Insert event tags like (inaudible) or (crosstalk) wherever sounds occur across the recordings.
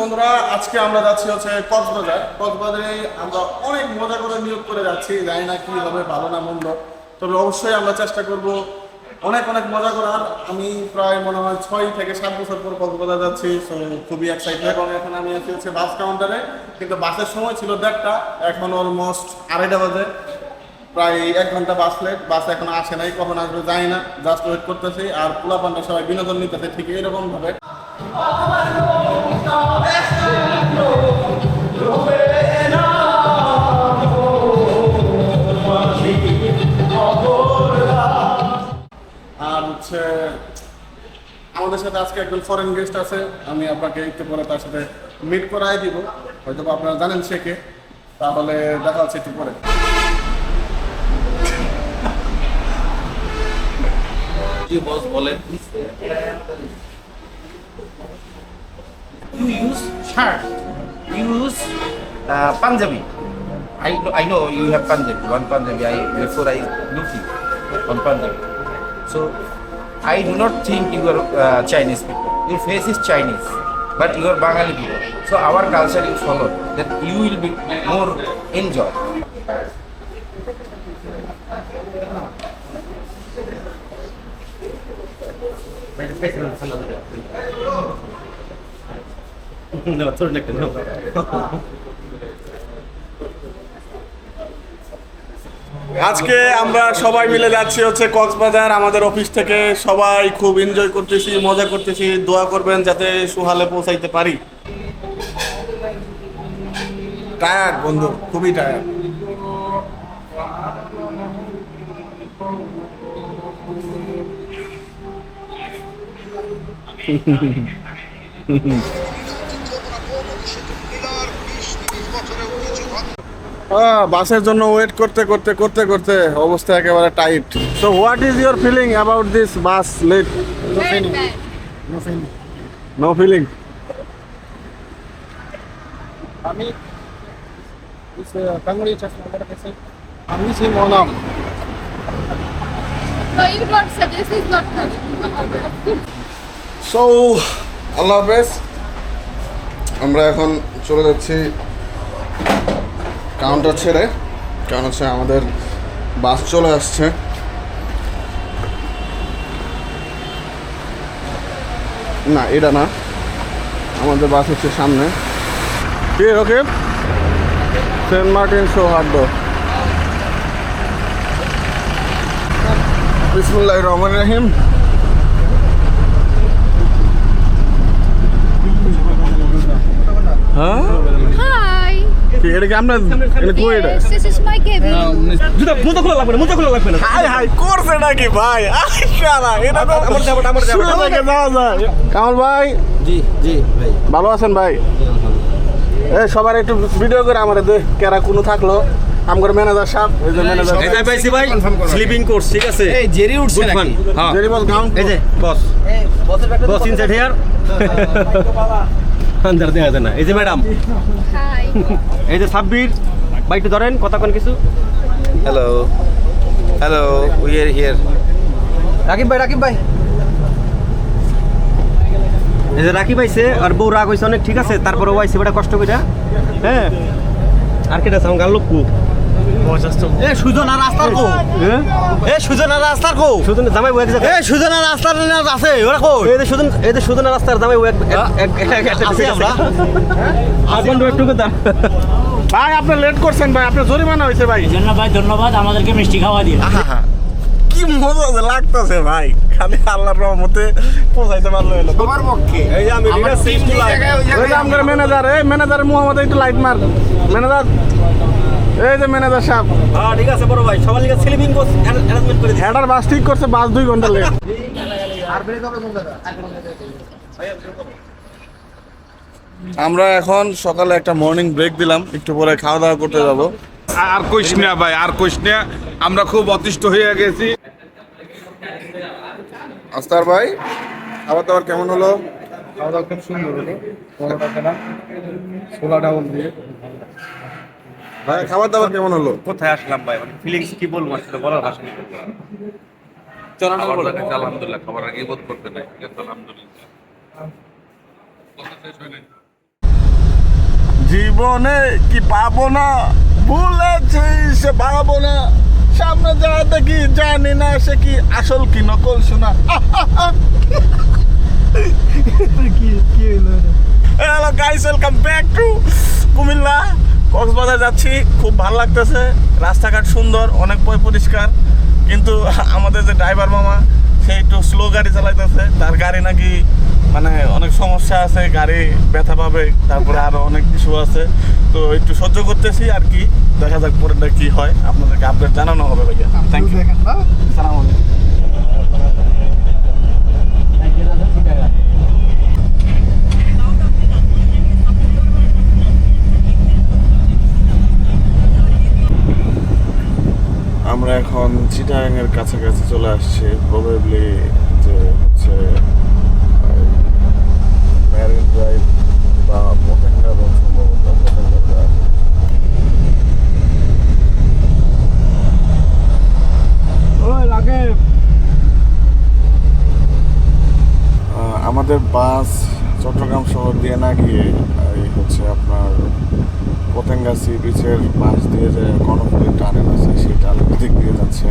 বন্ধুরা, আজকে আমরা যাচ্ছি হচ্ছে কক্সবাজার। কক্সবাজারে আমরা অনেক মজা করে নিয়োগ করে যাচ্ছি, জানি না কি হবে, ভালো না মন্দ। তবে অবশ্যই আমরা চেষ্টা করব অনেক অনেক মজা করার। আমি প্রায় মনে হয় ছয় থেকে সাত বছর পর কক্সবাজার যাচ্ছি খুবই এক্সাইটেড এবং এখন আমি আছি হচ্ছে বাস কাউন্টারে কিন্তু বাসের সময় ছিল দেড়টা, এখন অলমোস্ট আড়াইটা বাজে। প্রায় এক ঘণ্টা বাস লেট বাস এখন আসে নাই, কখন আসবে জানি না জাস্ট ওয়েট করতেছি, আর পোলা পান্ডা সবাই বিনোদন নিতেছে ঠিক এরকম ভাবে। আর হচ্ছে, আমাদের সাথে আজকে একজন ফরেন গেস্ট আছে, আমি আপনাকে একটু পরে তার সাথে মিট করাই দিব। হয়তো আপনারা জানেন সে কে, তাহলে দেখা হচ্ছে একটু পরে। জি বস বলেন you use shirt, you use uh, Punjabi. I know, I know you have Punjabi, one Punjabi. I before I look you on Punjabi. So I do not think you are uh, Chinese people. Your face is Chinese, but you are Bengali people. So our culture you follow. That you will be more enjoy. no, third neck, no. আজকে আমরা সবাই মিলে যাচ্ছি হচ্ছে কক্সবাজার, আমাদের office থেকে সবাই খুব এনজয় করতেছি, মজা করতেছি। দোয়া করবেন যাতে সুহালে পৌঁছাইতে পারি। টায়ার্ড বন্ধু, খুবই টায়ার্ড বাসের জন্য ওয়েট করতে করতে করতে করতে অবস্থা একেবারে tight so what is your feeling about this bus late no feeling আমি uh, আমি সেই মনাম সো আল্লাহ হাফেজ, আমরা এখন চলে যাচ্ছি কাউন্টার ছেড়ে, কারণ হচ্ছে আমাদের বাস চলে আসছে। না, এটা না। আমাদের বাস হচ্ছে সামনে। কি ওকে সেন্ট মার্টিন সৌহার্দ্য। বিসমুল্লাহ রহমান রহিম। হ্যাঁ Hi. এটা কি আমরা এটা কই এটা? Yes, this is my cabin. জুতা খোলা লাগবে না মোজা খোলা লাগবে না। হাই হাই করছে নাকি ভাই? আশারা এটা তো আমার যাব আমার যাব। শুরু থেকে যাওয়া যায়। কামাল ভাই? জি জি ভাই। ভালো আছেন ভাই? এই সবার একটু ভিডিও করে আমার দে কেরা কোনো থাকল। আমার ম্যানেজার সাহেব এই যে ম্যানেজার পাইছি ভাই স্লিপিং কোর্স ঠিক আছে? এই জেরি উঠছে নাকি? হ্যাঁ। ভেরি ওয়েল এই যে বস বস ইনসাইড হিয়ার আন্দার দেখা যায় না। এই যে ম্যাডাম এই যে সাব্বির বাইকটা একটু ধরেন কথা কিছু। Hello hello we are here Rakib ভাই রাকিব ভাই। এই যে রাকিব পাইছে আর বউ রাগ হয়েছে অনেক ঠিক আছে? তারপরে ওয়াইছে বেটা কষ্ট করে হ্যাঁ। আর কেটা সাউন্ড গান লোক সুজনা রাস্তার কো। এ? সুজনা রাস্তার কো। সুজন জামাই এ সুজনা রাস্তার আছে ওরা কো এই সুজন এই যে রাস্তার জামাই বউ এক এক এক এক আছি আমরা। আপন একটু কথা ভাই আপনি লেট করছেন ভাই আপনার জরিমানা হয়েছে ভাই। জন্য ভাই ধন্যবাদ আমাদেরকে মিষ্টি খাওয়া দিয়ে। কি মজা লাগতেছে ভাই। খালি আল্লাহর রহমতে পৌঁছাইতে পারল এলো। তোমার পক্ষে। এই যে আমি ওই যে ম্যানেজার এই ম্যানেজার মুহাম্মদ একটু লাইট মার। ম্যানেজার এই যে ম্যানেজার সাহেব। হ্যাঁ ঠিক আছে বড় ভাই। সবার লিগে স্লিপিং কোর্স অ্যারেঞ্জমেন্ট করে দিই হেডার বাস ঠিক করছে বাস দুই ঘণ্টা লেট আর ব্রেক হবে কোন জায়গা আমরা এখন সকালে একটা মর্নিং ব্রেক দিলাম একটু পরে খাওয়া দাওয়া করতে যাব। আর কইস না ভাই আর কইস না। আমরা খুব অতিষ্ঠ হয়ে গেছি। আস্তার ভাই খাবার দাবার কেমন হলো? খাওয়া দাওয়া খুব সুন্দর হলো। ছোলা ডাউল দিয়ে। ভাই খাবার দাবার কেমন হলো? কোথায় আসলাম ভাই? মানে ফিলিংস কি বলব? আসলে বলার ভাষা নেই আলহামদুলিল্লাহ খাবার আগে বোধ করতে নাই। ঠিক আছে আলহামদুলিল্লাহ। জীবনে কি পাবো না? ভুলেছি সে পাবো না। সামনে যা দেখি জানি না সে কি আসল কি নকল শোনা। (laughs) Hello guys welcome back to Comilla. Cox's Bazar যাচ্ছি খুব ভালো লাগতেছে। রাস্তাঘাট সুন্দর অনেক পয় পরিষ্কার। কিন্তু আমাদের যে ড্রাইভার মামা সে একটু স্লো গাড়ি চালাইতেছে। তার গাড়ি নাকি মানে অনেক সমস্যা আছে গাড়ি ব্যথা পাবে তারপরে আরও অনেক কিছু আছে। তো একটু সহ্য করতেছি আর কি দেখা যাক পরেরটা কি হয়। আপনাদেরকে আপডেট জানানো হবে ভাইয়া। থ্যাংক ইউ সালাম আলাইকুম। আমরা এখন চিটাগাং এর কাছাকাছি চলে আসছি। প্রবেবলি যে হচ্ছে ম্যারিন ড্রাইভ বা পতেঙ্গা রোড সম্ভবত পতেঙ্গা ড্রাইভ আমাদের বাস চট্টগ্রাম শহর দিয়ে না গিয়ে এই হচ্ছে আপনার পতেঙ্গা সি বিচের পাশ দিয়ে যে কর্ণফুলির টানেল আছে, সেই টানেল দিক দিয়ে যাচ্ছে।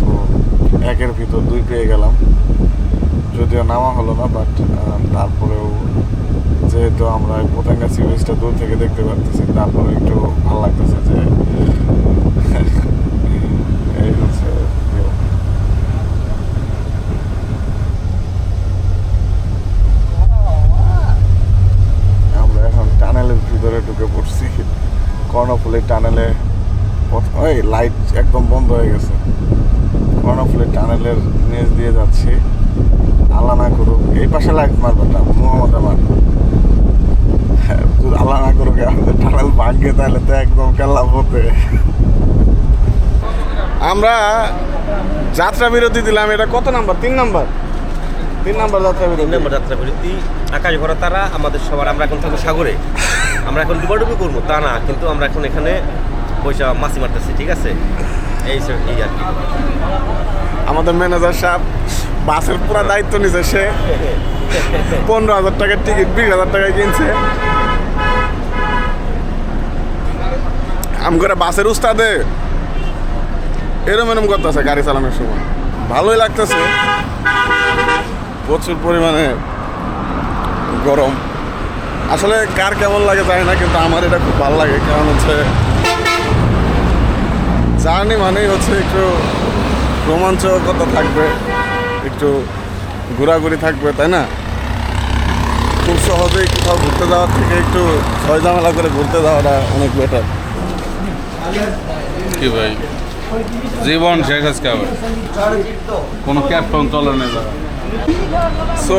তো একের ভিতর দুই পেয়ে গেলাম। যদিও নামা হলো না বাট তারপরেও যেহেতু আমরা এই পতেঙ্গা সি বিচটা দূর থেকে দেখতে পারতেছি তারপরে একটু ভালো লাগতেছে যে এই হচ্ছে view। আমরা এখন টানেলের ভিতরে ঢুকে পড়ছি। কর্ণফুলির টানেলে ওই লাইট একদম বন্ধ হয়ে গেছে। কর্ণফুলের টানেলের নিচ দিয়ে যাচ্ছি। আল্লাহ না করুক এই পাশে লাইট মারবেটা মোহাম্মদ আমার হ্যাঁ, আল্লাহ না করুক আমাদের টানেল ভাগ্যে তাহলে তো একদম কেল্লা হতে আমরা যাত্রা বিরতি দিলাম এটা কত নাম্বার? তিন নাম্বার। তিন নাম্বার যাত্রা বিরতি। নম্বর যাত্রা বিরতি। আকাশ ভরা তারা আমাদের সবার আমরা এখন থাকব সাগরে। আমরা এখন ডুবাডুবি করব। তা না, কিন্তু আমরা এখন এখানে পয়সা মাছি মারতেছি, ঠিক আছে? এই সব- এই আর কি। আমাদের ম্যানেজার সাহেব বাসের পুরো দায়িত্ব নিছে, সে পনেরো হাজার টাকার টিকিট বিশ হাজার টাকায় কিনছে। আম করে বাসের উস্তাদে এরম এরম করতেছে গাড়ি চালানোর সময়। ভালোই লাগতেছে। প্রচুর পরিমাণে গরম। আসলে কার কেমন লাগে জানি না কিন্তু আমার এটা খুব ভালো লাগে। কারণ হচ্ছে জার্নি মানেই হচ্ছে একটু রোমাঞ্চকতা থাকবে একটু ঘোরাঘুরি থাকবে তাই না? খুব সহজেই কোথাও ঘুরতে যাওয়ার থেকে একটু ছয় ঝামেলা করে ঘুরতে যাওয়াটা অনেক বেটার কি ভাই? জীবন শেষ আজকে আবার। কোনো ক্যাপ্টন চলে না সো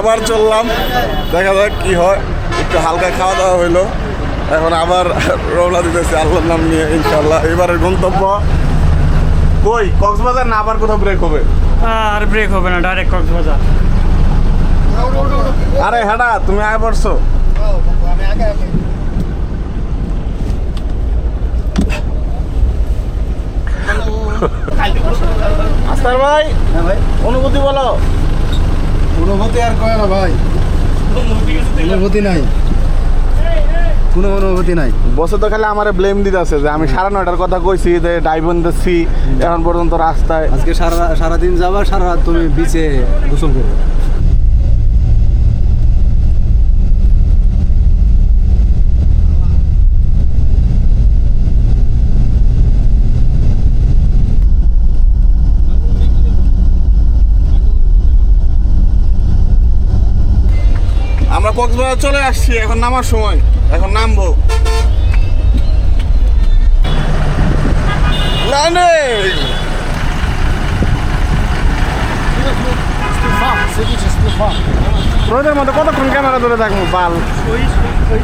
আবার চললাম দেখা যাক কি হয়। একটু হালকা খাওয়া দাওয়া হইল। এখন আবার রওনা দিতেছি আল্লাহর নাম নিয়ে ইনশাল্লাহ এবারের গন্তব্য কই? কক্সবাজার না আবার কোথাও ব্রেক হবে? আর ব্রেক হবে না ডাইরেক্ট কক্সবাজার। আরে হ্যাঁ তুমি আগে পড়ছো। আস্তার ভাই। অনুভূতি বলো। অনুভূতি আর কয় না ভাই। অনুভূতি নাই। কোনো অনুভূতি নাই। বসে তো খালি আমার ব্লেম দিতে আছে যে আমি সাড়ে নয়টার কথা কইছি যে ডাইভন দিচ্ছি এখন পর্যন্ত রাস্তায় আজকে সারা সারাদিন যাবা সারা রাত তুমি বিচে গোসল করবে। কক্সবাজার চলে আসছি এখন নামার সময় এখন নামবো। রোদের মধ্যে কতক্ষণ ক্যামেরা ধরে থাকব বাল?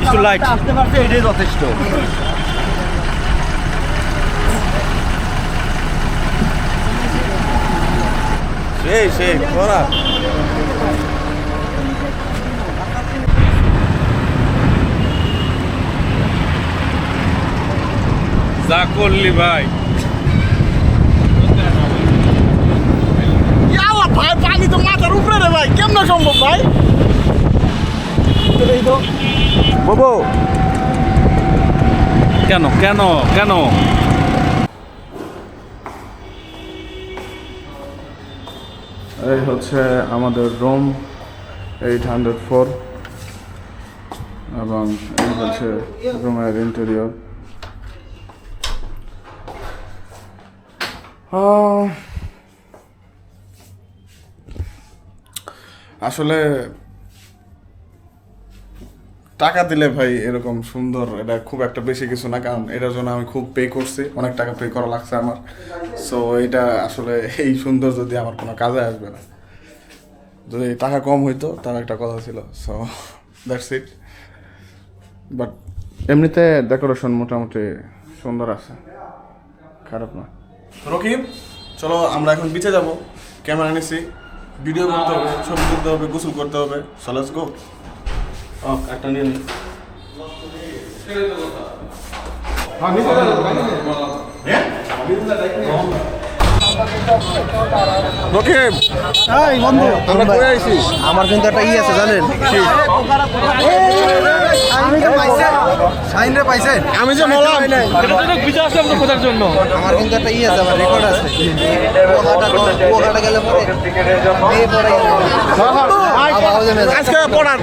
কিছু লাইট আসতে পারছে এটাই যথেষ্ট। সেই সেই করা যা করলি ভাই। ইয়াল্লা ভাই পানি তো মাথার উপরে রে ভাই কেমন সম্ভব ভাই? বাবু। কেন কেন কেন? এই হচ্ছে আমাদের রুম এইট হান্ড্রেড ফোর এবং এই হচ্ছে রুমের ইন্টেরিয়র আসলে টাকা দিলে ভাই এরকম সুন্দর, এটা খুব একটা বেশি কিছু না, কারণ এটার জন্য আমি খুব পে করছি, অনেক টাকা পে করা লাগছে আমার। সো এটা আসলে এই সুন্দর যদি আমার কোনো কাজে আসবে না। যদি টাকা কম হইতো, তার একটা কথা ছিল। সো দ্যাটস ইট বাট এমনিতে ডেকোরেশন মোটামুটি সুন্দর আছে। খারাপ না। রকিব চলো আমরা এখন বিচে যাব। ক্যামেরা নিছি। ভিডিও করতে হবে ছবি তুলতে হবে গোসল করতে হবে। সো লেটস গো একটা নিয়ে নি। আমার কিন্তু একটা ই আছে জানেন? আমি তো পাইছেন রে পাইছেন? আমি যে বললাম আমার কিন্তু একটা ই আছে আমার রেকর্ড আছে। পোকাটা পোকাটা গেলে পরে। মেয়ে পরে আবার হাউজে মেয়ে যায়। আজকে পড়ার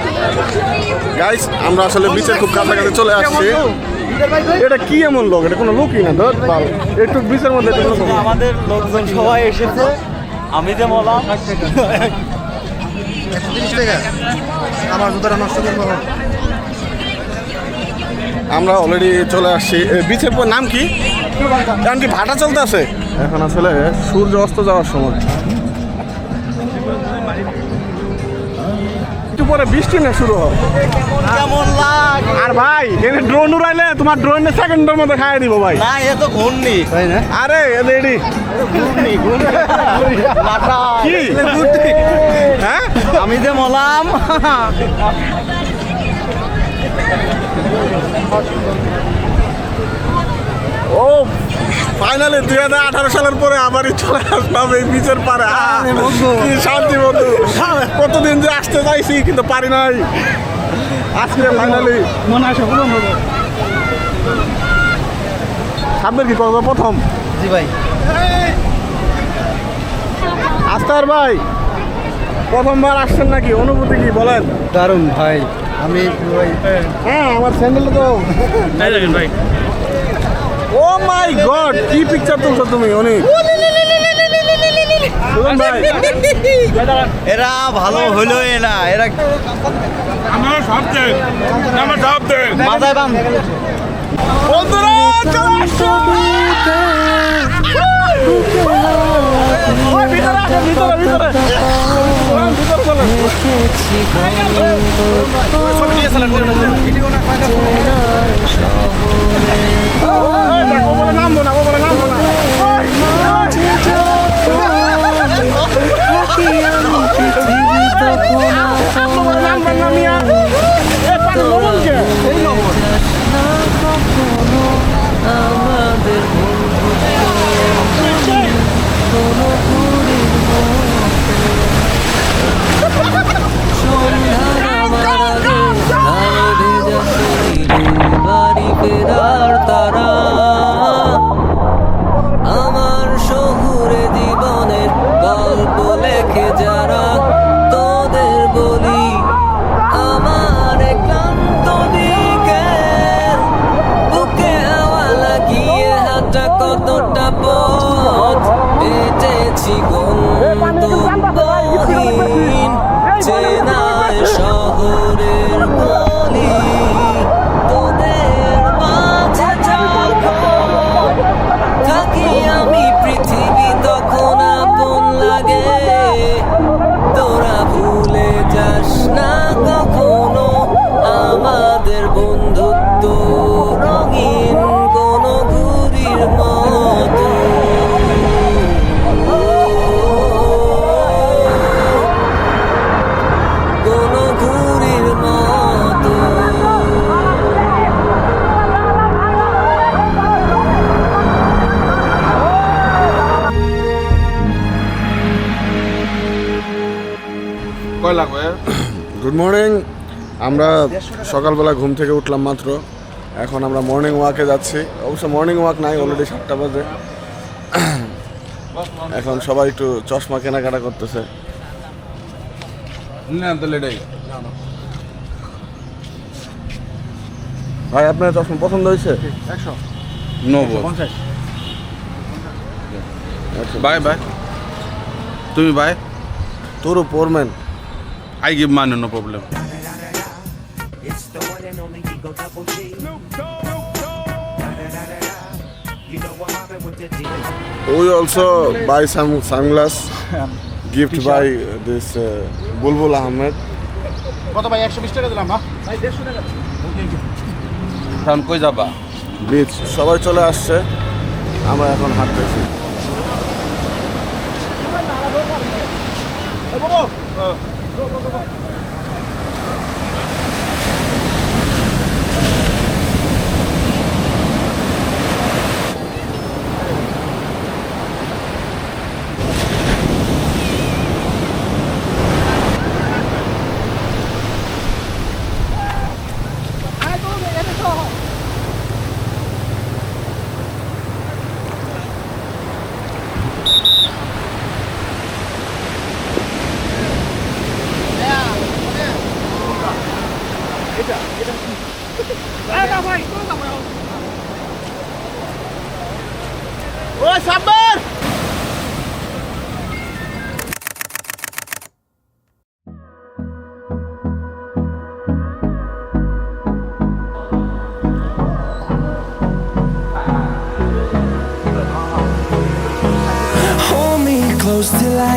গাইস আমরা আসলে বিচের খুব কাছাকাছি চলে আসছি। এটা কি এমন লোক? এটা কোনো লোকই না ধর একটু বিচের মধ্যে আমাদের লোকজন সবাই এসেছে। আমি যে বললাম একশো তিরিশ টাকা। আমার জুতাটা নষ্ট করব। আমরা অলরেডি চলে আসছি। এ, বিচের পর নাম কি? এখন কি ভাটা চলতে আছে? এখন আসলে সূর্য অস্ত যাওয়ার সময়। একটু পরে বৃষ্টি না শুরু হবে? কেমন লাগ? আর ভাই এখানে ড্রোন উড়াইলে তোমার ড্রোনের সেকেন্ডের মধ্যে খাইয়ে দিব ভাই। না এ তো ঘূর্ণি। তাই না? আরে এদের এডি কি? হ্যাঁ? আমি যে বললাম ও ফাইনালি দুই হাজার আঠারো সালের পরে আবারই চলে আসলাম এই বিচের পারে শান্তি বন্ধু। কতদিন যে আসতে চাইছি কিন্তু পারি নাই। আজকে ফাইনালি মনে আসে পূরণ হবে। সামনের কি করব প্রথম? জি ভাই। আস্তার ভাই প্রথমবার আসছেন নাকি? অনুভূতি কি বলেন? দারুণ ভাই। আমি হ্যাঁ আমার স্যান্ডেল তো। ভাই। ও মাই গড কি পিকচার তুলছো তুমি অনেক? এরা ভালো হলো না এরা মাথায় বাম। বন্ধুরা চলে আসো, ভিতরে, ভিতরে। ভিতরে। নামবো না, বলে নামবো না। বন্ধুত্ব রঙিন কোন ঘুরির মতো কোন ঘুরির মতো কয় লাগবে? গুড মর্নিং আমরা সকালবেলা ঘুম থেকে উঠলাম মাত্র। এখন আমরা মর্নিং ওয়াকে যাচ্ছি। অবশ্য মর্নিং ওয়াক নাই অলরেডি সাতটা বাজে। এখন সবাই একটু চশমা কেনাকাটা করতেছে। ভাই আপনার চশমা পছন্দ হয়েছে? Bye bye. তুমি বাই? তোরও পরমেন আই গিভ মানে no problem We also buy some sunglass gift by this uh, Bulbul Ahmed. কত ভাই একশো বিশ টাকা দিলাম না এখন কই যাবা বিচ সবাই চলে আসছে আমরা এখন হাঁটতেছি Hold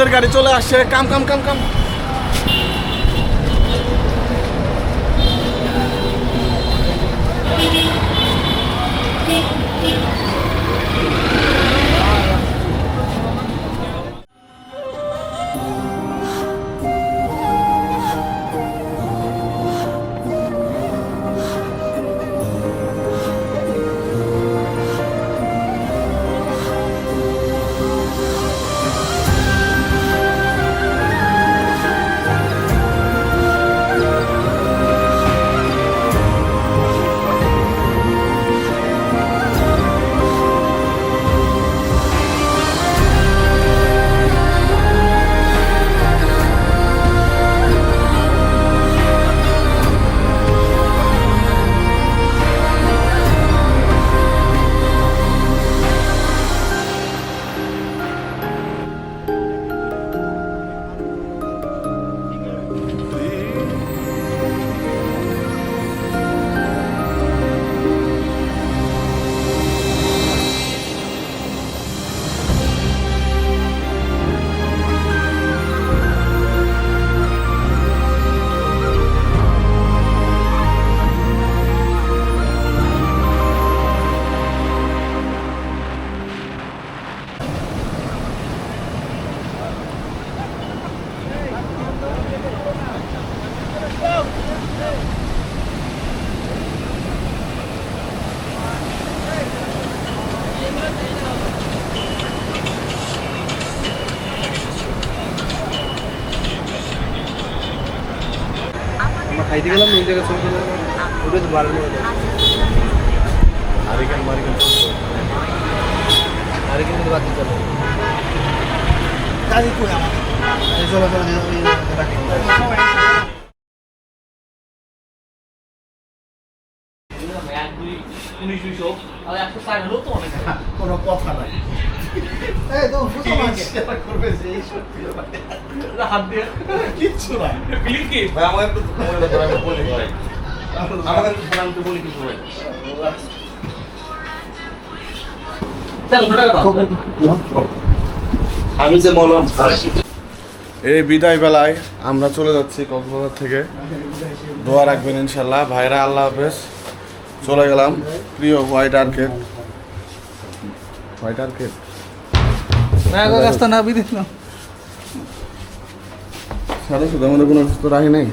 আমাদের গাড়ি চলে আসছে। কাম কাম কাম কাম। আমি যে বললাম এই বিদায় বেলায় আমরা চলে যাচ্ছি কক্সবাজার থেকে। দোয়া রাখবেন ইনশাল্লাহ ভাইরা আল্লাহ হাফেজ। চলে গেলাম। প্রিয় হোয়াইট আর্কেট হোয়াইট আর্কেট না বিদিস না সাদা শুধু আমাদের কোনো সুস্থ রাখি নাই।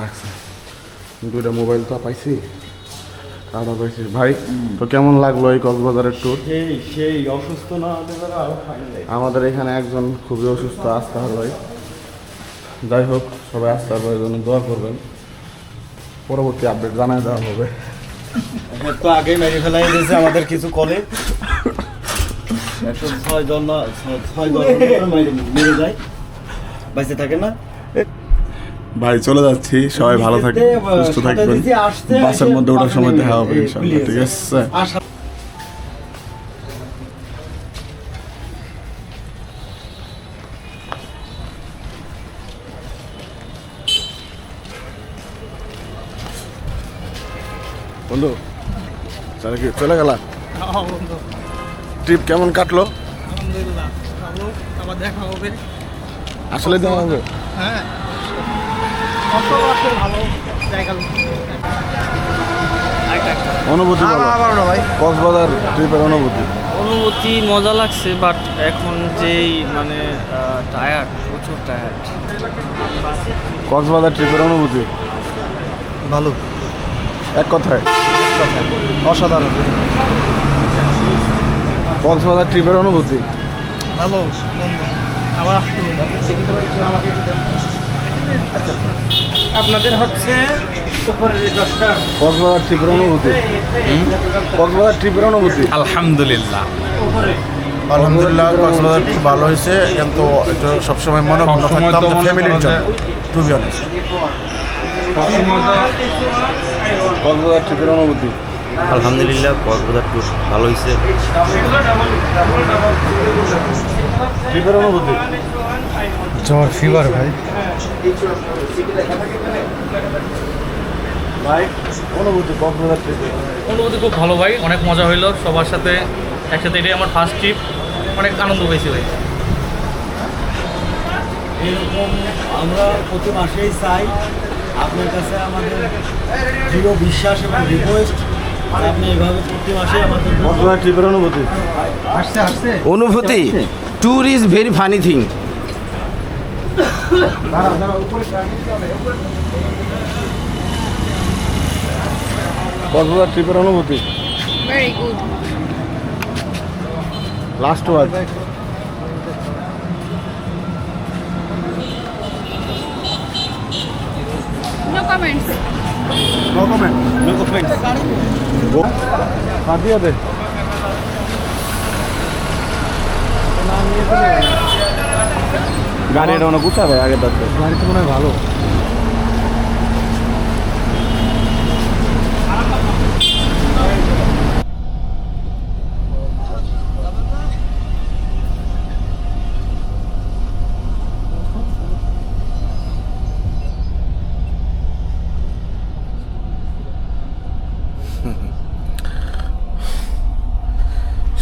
রাখছে। দুইটা মোবাইল তো পাইছি। আদা পাইছি ভাই তো কেমন লাগল এই কক্সবাজারের ট্যুর সেই সেই অসুস্থ না হলে আমাদের এখানে একজন খুবই অসুস্থ আসতে হবে যাই হোক সবাই আসতে হবে জন্য দোয়া করবেন। পরবর্তী আপডেট জানাই দেওয়া হবে। তো আগে মেরে ফেলাই দিয়েছে আমাদের কিছু কলে। একশো ছয় জন ছয় জন মেরে যায়। বাইসে থাকে না। ভাই চলে যাচ্ছি সবাই ভালো থাকবেন সুস্থ থাকবেন। বাসের মধ্যে ওঠার সময় দেখা হবে ঠিক আছে? বন্ধু চলে কি চলে গেলা? ট্রিপ কেমন কাটলো? আলহামদুলিল্লাহ আবার দেখা হবে। আসলে দেওয়া হবে? হ্যাঁ। ভালো। জায়গা অনুভূতি ভাই? কক্সবাজার ট্রিপের অনুভূতি। অনুভূতি মজা লাগছে বাট এখন যেই মানে টায়ার্ড প্রচুর টায়ার্ড কক্সবাজার ট্রিপের অনুভূতি? ভালো। এক কথায়। অসাধারণ। কক্সবাজার ট্রিপের অনুভূতি? ভালো। আবার আসতে আপনাদের হচ্ছে কক্সবাজার ট্রিপের অনুভূতি। কক্সবাজার ট্রিপের অনুভূতি। আলহামদুলিল্লাহ। আলহামদুলিল্লাহ কক্সবাজার খুব ভালো হয়েছে। কিন্তু সবসময় মনে থাকতাম ফ্যামিলির জন্য টু বি অনেস্ট কক্সবাজার ট্রিপের অনুভূতি। আলহামদুলিল্লাহ কক্সবাজার ট্যুর ভালো হয়েছে জ্বর ফিভার ভাই। ভাই অনুভূতি কক্সবাজার অনুভূতি খুব ভালো ভাই অনেক মজা হইল সবার সাথে একসাথে এটাই আমার ফার্স্ট ট্রিপ অনেক আনন্দ পেয়েছি ভাই। এরকম আমরা প্রতি মাসেই চাই আপনার কাছে আমাদের দৃঢ় বিশ্বাস এবং রিকোয়েস্ট আপনি এভাবে প্রতি মাসে আমাদের কক্সবাজার ট্রিপের অনুভূতি? আসছে আসছে। অনুভূতি? Tour is very funny thing Cox's Bazar ট্রিপের অনুভূতি. Last word No comments. No comment no comment কাটিয়ে দে গাড়ি এটা অনেক গুছাবে আগে গাড়ি তো মনে হয় ভালো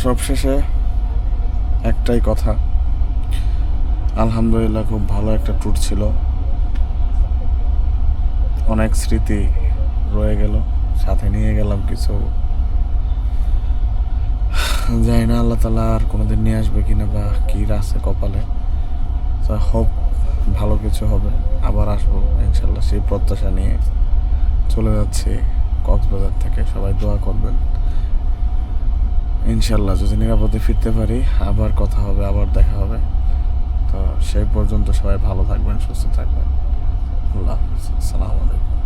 সবশেষে একটাই কথা। আলহামদুলিল্লাহ খুব ভালো একটা ট্যুর ছিল। অনেক স্মৃতি রয়ে গেল, সাথে নিয়ে গেলাম কিছু। জানি না, আল্লাহ তালা আর কোনোদিন নিয়ে আসবে কিনা বা কী আছে কপালে। হোপ ভালো কিছু হবে। আবার আসব ইনশাল্লাহ সেই প্রত্যাশা নিয়ে চলে যাচ্ছি কক্সবাজার থেকে। সবাই দোয়া করবেন। ইনশাল্লাহ যদি নিরাপদে ফিরতে পারি, আবার কথা হবে, আবার দেখা হবে। তো সেই পর্যন্ত সবাই ভালো থাকবেন, সুস্থ থাকবেন। আল্লাহ হাফিজ। আসসালামু আলাইকুম।